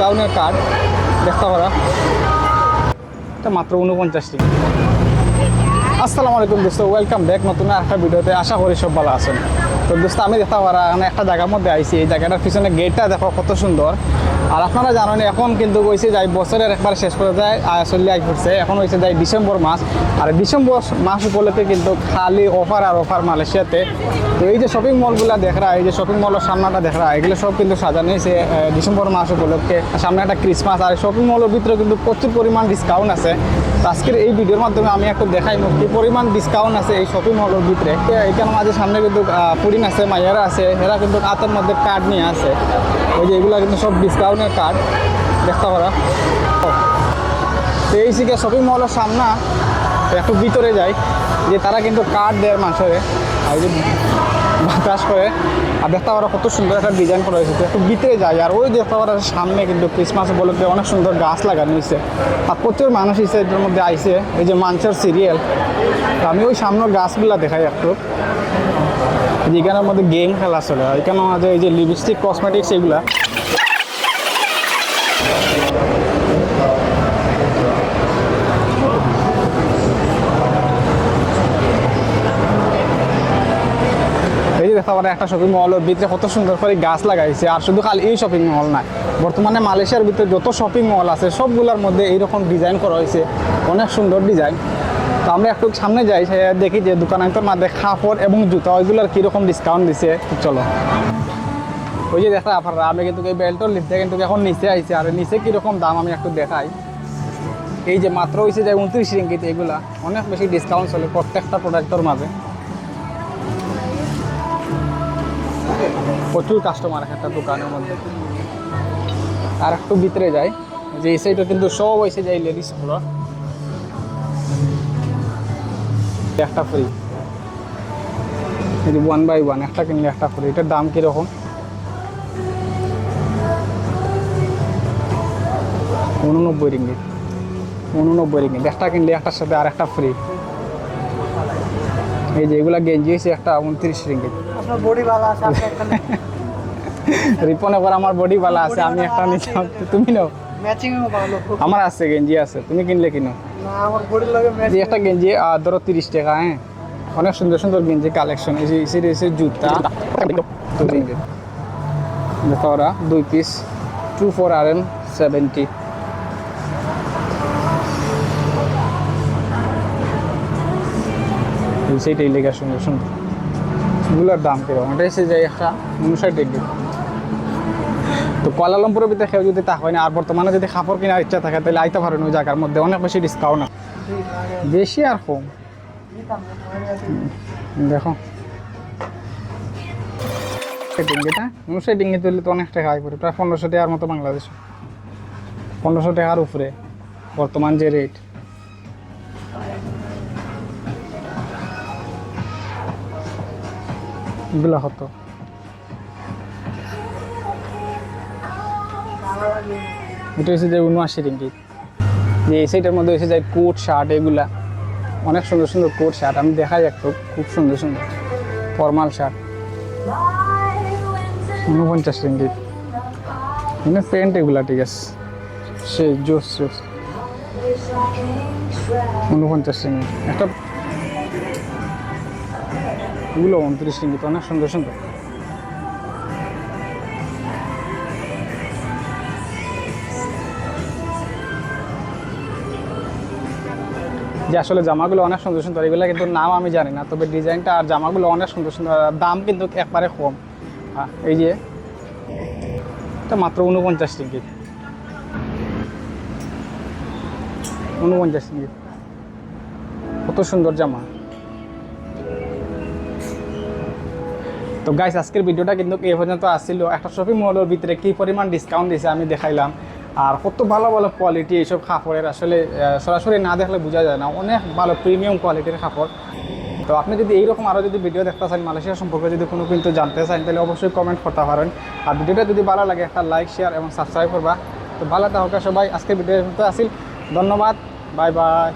ডিসকাউন্টের কার্ড দেখতে পারা। মাত্র উনপঞ্চাশ আসসালামু আলাইকুম দোস্ত ওয়েলকাম ব্যাক নতুন একটা ভিডিওতে। আশা করি সব ভালো আছেন। তো দোস্ত, আমি দেখতে পারা এখানে একটা জায়গার মধ্যে আইছি। এই জায়গাটার পিছনে গেটটা দেখো কত সুন্দর। আর আপনারা জানেন, এখন কিন্তু হয়েছে যাই বছরের একবার শেষ করে যায় চলে আই পড়ছে এখন হয়েছে যাই ডিসেম্বর মাস। আর ডিসেম্বর মাস উপলক্ষে কিন্তু খালি অফার আর অফার মালয়েশিয়াতে। তো এই যে শপিং মলগুলো দেখরা এই যে শপিং মলের সামনাটা দেখরা এগুলো সব কিন্তু সাজানো হয়েছে ডিসেম্বর মাস উপলক্ষে। সামনে একটা ক্রিসমাস আর শপিং মলের ভিতরে কিন্তু প্রচুর পরিমাণ ডিসকাউন্ট আছে। আজকের এই ভিডিওর মাধ্যমে আমি একটু দেখাই কি পরিমাণ ডিসকাউন্ট আছে এই শপিং মলের ভিতরে। এখানে মাঝে সামনে কিন্তু পুরিন আছে, মাইয়ারা আছে, এরা কিন্তু হাতের মধ্যে কার্ড নিয়ে আছে ওই যে এগুলো কিন্তু সব ডিসকাউন্টের কার্ড দেখতে পারা। তো এই শিখে শপিং মলের সামনা, একটু ভিতরে যাই, যে তারা কিন্তু কার্ড দেয় মানুষের আর যে বাতাস করে। আর দেখতে পারা কত সুন্দর একটা ডিজাইন করা হয়েছে। একটু ভিতরে যায় আর ওই দেখতে পারা সামনে কিন্তু ক্রিসমাস উপলক্ষে অনেক সুন্দর গাছ লাগানো হয়েছে। আর প্রচুর মানুষ এসে এটার মধ্যে আইসে এই যে মাঞ্চের সিরিয়াল আমি ওই সামনে গাছগুলো দেখাই একটু। যেখানের মধ্যে গেম খেলা চলে এখানে এই যে লিপস্টিক কসমেটিক্স এগুলা। যে একটা শপিং মলের ভিতরে কত সুন্দর করে গাছ লাগাইছে, আর শুধু খালি এই শপিং মল নাই বর্তমানে মালয়েশিয়ার ভিতরে যত শপিং মল আছে, সবগুলোর মধ্যে এইরকম ডিজাইন করা হয়েছে, অনেক সুন্দর ডিজাইন তো আমরা একটু সামনে যাই দেখি যে দোকানের মধ্যে কাপড় এবং জুতা, ওইগুলোর কীরকম ডিসকাউন্ট দিছে চলো। ওই যে দেখা আপনারা, আমি কিন্তু এই বেল্টর লিফটে কিন্তু এখন নিচে আইছে, আর নিচে কীরকম দাম আমি একটু দেখাই। এই যে মাত্র হয়েছে যে উনত্রিশ রিঙ্গিত এগুলা, অনেক বেশি ডিসকাউন্ট চলে প্রত্যেকটা প্রোডাক্টের মাঝে। প্রচুর কাস্টমার একটা দোকানের মধ্যে। আর একটু ভিতরে যাই, যে এই সাইডে কিন্তু সব হয়েছে যাই লেডিসগুলো। একটা ফ্রি যদি ওয়ান বাই ওয়ান একটা কিনলে একটা ফ্রি এটার দাম কীরকম? উননব্বই রিঙ্গিত। উননব্বই রিঙ্গিত। একটা কিনলে একটার সাথে আর একটা ফ্রি এই যে এগুলা গেঞ্জি হয়েছে একটা, উনত্রিশ রিঙ্গিত। আপনার বডি ভালো আছে আপনি একটা রিপন এবার আমার বডি ভালো আছে আমি একটা নিলাম তুমি নাও। ম্যাচিং ভালো। আমার আছে গেঞ্জি আছে তুমি কিনলে কিনো না আমার বডির লগে ম্যাচিং একটা গেঞ্জি ধরো তিরিশ টাকা হ্যাঁ? অনেক সুন্দর সুন্দর গেঞ্জি কালেকশন এই জুতা। দেখো ওরা দুই পিস টু ফোর আর এন সেভেন্টি সেইটাই লেখা সুন্দর সুন্দর। এগুলোর দাম কীরকম? এটা এসে যায় একটা উনষাট ডিগ্রি। তো কোয়ালালামপুরের ভিতরে কেউ যদি তা হয় না, আর বর্তমানে যদি কাপড় কেনার ইচ্ছা থাকে, তাহলে আইতে পারেন ওই জায়গার মধ্যে। অনেক বেশি ডিসকাউন্ট বেশি আর কম। দেখো। ডিঙ্গিটা উনষাট ডিঙ্গি তুললে তো অনেক টাকা আয় পড়ে প্রায় পনেরোশো টাকার মতো বাংলাদেশে। পনেরোশো টাকার উপরে বর্তমান যে রেট এগুলো হতো। এটা হচ্ছে যে উনআশি রিঙ্গিত যে এই মধ্যে হচ্ছে যায় কোট, শার্ট এগুলা। অনেক সুন্দর সুন্দর কোট, শার্ট। আমি দেখাই একটু, খুব সুন্দর সুন্দর। Formal shirt. উনপঞ্চাশ রিঙ্গিত মানে প্যান্ট এগুলা, ঠিক আছে। সে জোস জোস। উনপঞ্চাশ রিঙ্গিত একটা এগুলো উনত্রিশ রিঙ্গিত অনেক সুন্দর সুন্দর। যে আসলে জামাগুলো অনেক সুন্দর সুন্দর, এগুলো কিন্তু নাম আমি জানি না, তবে ডিজাইনটা আর জামাগুলো অনেক সুন্দর সুন্দর দাম কিন্তু একবারে কম। এই যে, এটা মাত্র উনপঞ্চাশ টিকিট উনপঞ্চাশ টিকিট কত সুন্দর জামা। তো গাইস আজকের ভিডিওটা কিন্তু এই পর্যন্ত আসছিল একটা শপিং মলের ভিতরে কী পরিমাণ ডিসকাউন্ট দিয়েছে আমি দেখাইলাম। আর কত ভালো ভালো কোয়ালিটি এইসব কাপড়ের আসলে সরাসরি না দেখলে বোঝা যায় না। অনেক ভালো প্রিমিয়াম কোয়ালিটির কাপড়। তো আপনি যদি এইরকম আরও যদি ভিডিও দেখতে চান, মালয়েশিয়া সম্পর্কে যদি কোনো কিন্তু জানতে চান, তাহলে অবশ্যই কমেন্ট করতে পারেন। আর ভিডিওটা যদি ভালো লাগে, একটা লাইক শেয়ার এবং সাবস্ক্রাইব করবা। তো ভালো থাকা সবাই, আজকের ভিডিও আসিল। ধন্যবাদ বাই বাই